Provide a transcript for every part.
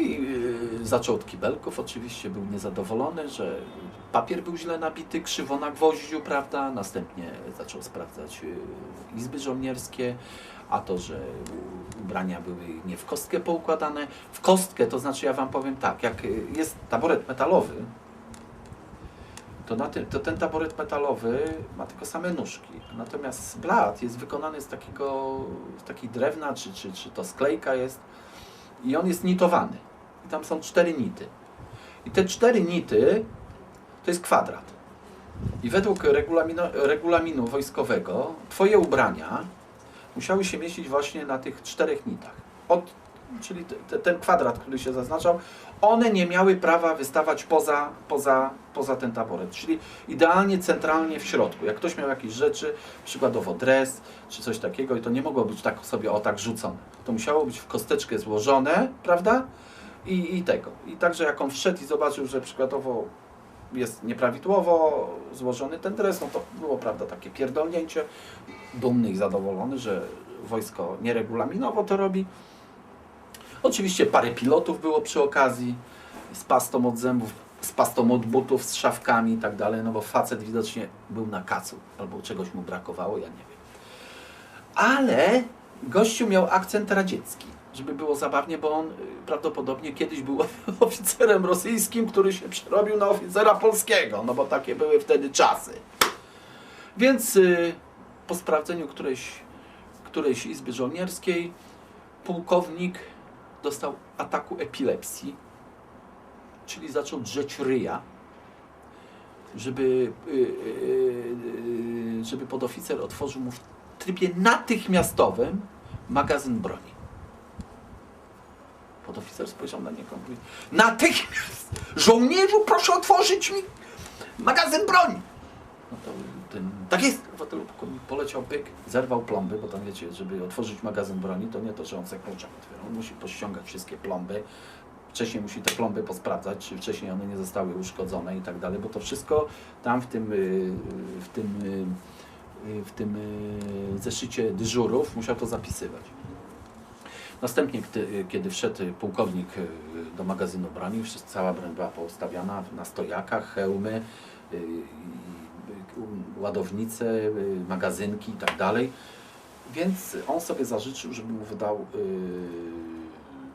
i y, zaczął od kibelków, oczywiście był niezadowolony, że papier był źle nabity, krzywo na gwoździu, prawda? Następnie zaczął sprawdzać y, izby żołnierskie, a to, że ubrania były nie w kostkę poukładane. W kostkę, to znaczy ja Wam powiem tak, jak jest taboret metalowy, to, to ten taboret metalowy ma tylko same nóżki. Natomiast blat jest wykonany z takiego, z takiej drewna, czy, czy, czy to sklejka jest i on jest nitowany. I tam są cztery nity. I te cztery nity to jest kwadrat. I według regulaminu, regulaminu wojskowego twoje ubrania musiały się mieścić właśnie na tych czterech nitach. Od, czyli te, te, ten kwadrat, który się zaznaczał, one nie miały prawa wystawać poza, poza, poza ten taboret. Czyli idealnie centralnie w środku. Jak ktoś miał jakieś rzeczy, przykładowo dres czy coś takiego, i to nie mogło być tak sobie o tak rzucone. To musiało być w kosteczkę złożone, prawda? I, I tego. I także jak on wszedł i zobaczył, że przykładowo jest nieprawidłowo złożony ten dres, no to było, prawda, takie pierdolnięcie. Dumny i zadowolony, że wojsko nieregulaminowo to robi. Oczywiście parę pilotów było przy okazji, z pastą od zębów, z pastą od butów, z szafkami i tak dalej, no bo facet widocznie był na kacu, albo czegoś mu brakowało, ja nie wiem. Ale gościu miał akcent radziecki, żeby było zabawnie, bo on y, prawdopodobnie kiedyś był oficerem rosyjskim, który się przerobił na oficera polskiego, no bo takie były wtedy czasy. Więc y, po sprawdzeniu którejś, którejś izby żołnierskiej, pułkownik dostał ataku epilepsji, czyli zaczął drzeć ryja, żeby, y, żeby podoficer otworzył mu w trybie natychmiastowym magazyn broni. Podoficer spojrzał na niego mówi, natychmiast! Żołnierzu, proszę otworzyć mi magazyn broni! No to ten, tak jest! Obywatel pułkownik poleciał pyk, zerwał plomby, bo tam wiecie, żeby otworzyć magazyn broni, to nie to, że on se kluczem otwiera. On musi pościągać wszystkie plomby, wcześniej musi te plomby posprawdzać, czy wcześniej one nie zostały uszkodzone i tak dalej, bo to wszystko tam w tym, y, w tym, y, y, w tym zeszycie dyżurów musiał to zapisywać. Następnie, gdy, kiedy wszedł pułkownik y, do magazynu broni, cała broń była poustawiana na stojakach, hełmy, y, y, ładownice, magazynki i tak. Więc on sobie zażyczył, żeby mu wydał y,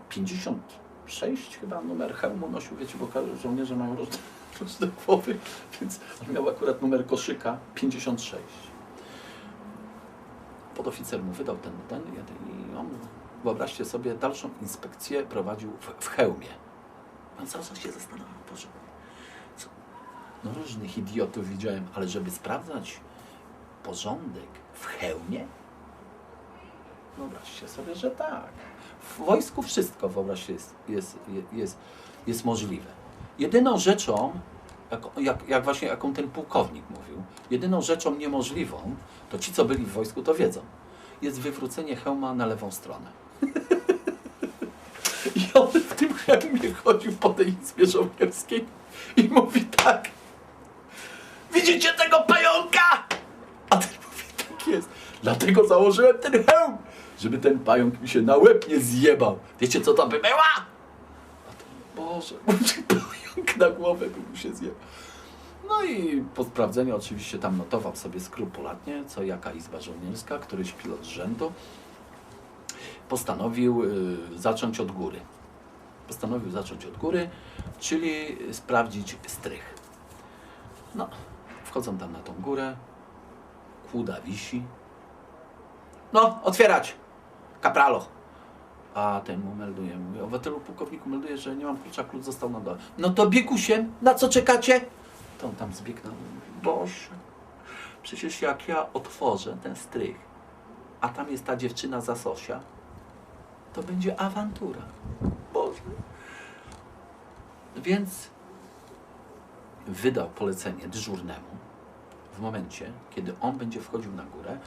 56 chyba numer hełmu nosił, wiecie, bo żołnierze mają różne, różne głowy, więc on miał akurat numer koszyka 56. Podoficer mu wydał ten, ten i on, wyobraźcie sobie, dalszą inspekcję prowadził w, w hełmie. On cały czas się zastanawiał, Boże, co? No różnych idiotów widziałem, ale żeby sprawdzać porządek w hełmie? Wyobraźcie sobie, że tak. W wojsku wszystko, wyobraźcie, jest, jest, jest, jest możliwe. Jedyną rzeczą, jak, jak, jak właśnie jaką ten pułkownik mówił, jedyną rzeczą niemożliwą, to ci, co byli w wojsku, to wiedzą, jest wywrócenie hełma na lewą stronę. I on hełmie chodził po tej izbie żołnierskiej i mówi tak, widzicie tego pająka? A ten mówi, tak jest. Dlatego założyłem ten hełm, żeby ten pająk mi się na łeb nie zjebał. Wiecie, co to by była? A ten, Boże, mówi, pająk na głowę by mu się zjebał. No i po sprawdzeniu oczywiście tam notował sobie skrupulatnie, co jaka izba żołnierska, któryś pilot z rzędu postanowił y, zacząć od góry. Postanowił zacząć od góry, czyli sprawdzić strych. No, wchodzą tam na tą górę, kłuda wisi. No, otwierać! Kapralo! A ten mu melduje, mówi, obywatelu pułkowniku melduje, że nie mam klucza, klucz został na dole. No to biegusiem, na co czekacie? To on tam mówi, Boże, przecież jak ja otworzę ten strych, a tam jest ta dziewczyna za Sosia, to będzie awantura. Boże. Więc wydał polecenie dyżurnemu w momencie, kiedy on będzie wchodził na górę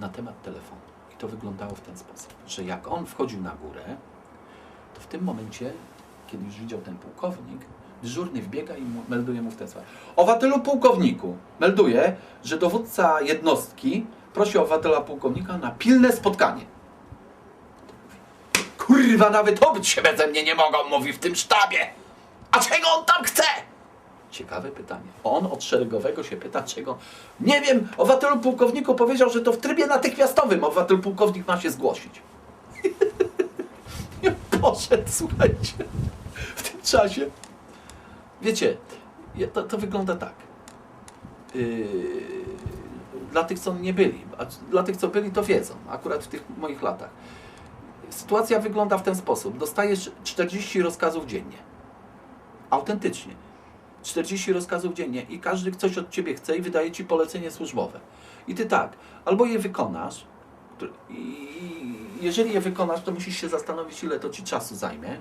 na temat telefonu. I to wyglądało w ten sposób, że jak on wchodził na górę, to w tym momencie, kiedy już widział ten pułkownik, dyżurny wbiega i mu, melduje mu w ten sposób. Obywatelu pułkowniku, melduje, że dowódca jednostki prosi obywatela pułkownika na pilne spotkanie. Kurwa nawet obyć się beze mnie nie mogą, mówi w tym sztabie. A czego on tam chce? Ciekawe pytanie. On od szeregowego się pyta, czego. Nie wiem, obywatelu pułkowniku powiedział, że to w trybie natychmiastowym obywatel pułkownik ma się zgłosić. I poszedł, słuchajcie, w tym czasie. Wiecie, to, to wygląda tak. Yy, dla tych, co nie byli, a dla tych, co byli, to wiedzą, akurat w tych moich latach. Sytuacja wygląda w ten sposób. Dostajesz 40 rozkazów dziennie. Autentycznie. 40 rozkazów dziennie i każdy coś od ciebie chce i wydaje ci polecenie służbowe. I ty tak, albo je wykonasz, i jeżeli je wykonasz, to musisz się zastanowić, ile to ci czasu zajmie,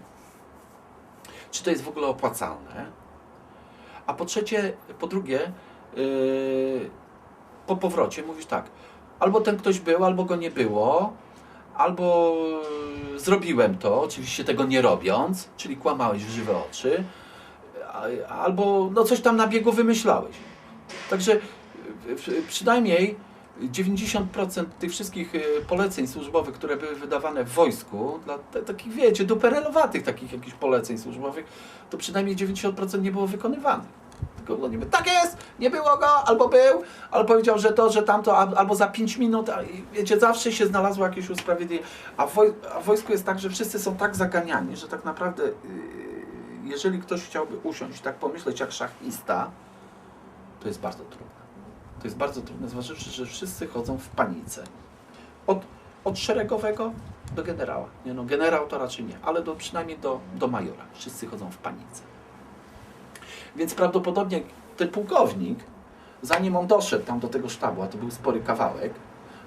czy to jest w ogóle opłacalne. A po trzecie, po drugie, yy, po powrocie mówisz tak, albo ten ktoś był, albo go nie było, albo zrobiłem to, oczywiście tego nie robiąc, czyli kłamałeś w żywe oczy, albo no coś tam na biegu wymyślałeś. Także przynajmniej 90% tych wszystkich yy, poleceń służbowych, które były wydawane w wojsku, dla takich, wiecie, duperelowatych takich jakichś poleceń służbowych, to przynajmniej 90% nie było wykonywanych. Mówią, tak jest, nie było go, albo był, albo powiedział, że to, że tamto, al- albo za 5 minut, wiecie, zawsze się znalazło jakieś usprawiedliwienie. A w, a w wojsku jest tak, że wszyscy są tak zaganiani, że tak naprawdę, yy, jeżeli ktoś chciałby usiąść, tak pomyśleć jak szachista, to jest bardzo trudne. To jest bardzo trudne, zważywszy, że wszyscy chodzą w panice. Od, od szeregowego do generała. Nie no, generał to raczej nie, ale do, przynajmniej do, do majora. Wszyscy chodzą w panice. Więc prawdopodobnie ten pułkownik, zanim on doszedł tam do tego sztabu, a to był spory kawałek,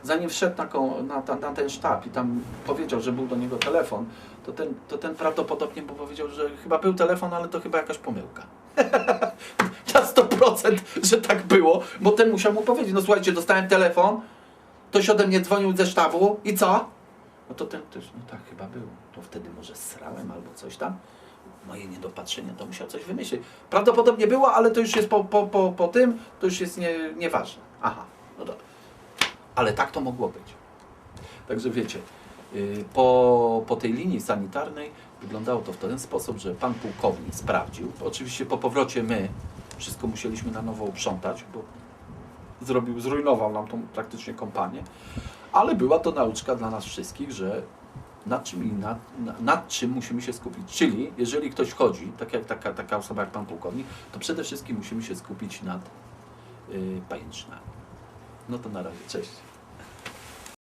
zanim wszedł na, na, na ten sztab i tam powiedział, że był do niego telefon, to ten, to ten prawdopodobnie powiedział, że chyba był telefon, ale to chyba jakaś pomyłka. Na 100%, że tak było, bo ten musiał mu powiedzieć, no słuchajcie, dostałem telefon, ktoś ode mnie dzwonił ze sztabu i co? No to ten też, no tak chyba było. To wtedy może srałem albo coś tam. Moje niedopatrzenie, to musiał coś wymyślić. Prawdopodobnie było, ale to już jest po, po, po, po tym, to już jest nie, nieważne. Aha, no dobra. Ale tak to mogło być. Także wiecie, yy, po, po tej linii sanitarnej wyglądało to w ten sposób, że pan pułkownik sprawdził. Oczywiście po powrocie my wszystko musieliśmy na nowo uprzątać, bo zrobił, zrujnował nam tą praktycznie kompanię. Ale była to nauczka dla nas wszystkich, że nad czym, nad, na- nad czym musimy się skupić. Czyli jeżeli ktoś chodzi, tak jak taka, taka osoba jak pan pułkownik, to przede wszystkim musimy się skupić nad pajęczynami. No to na razie, cześć.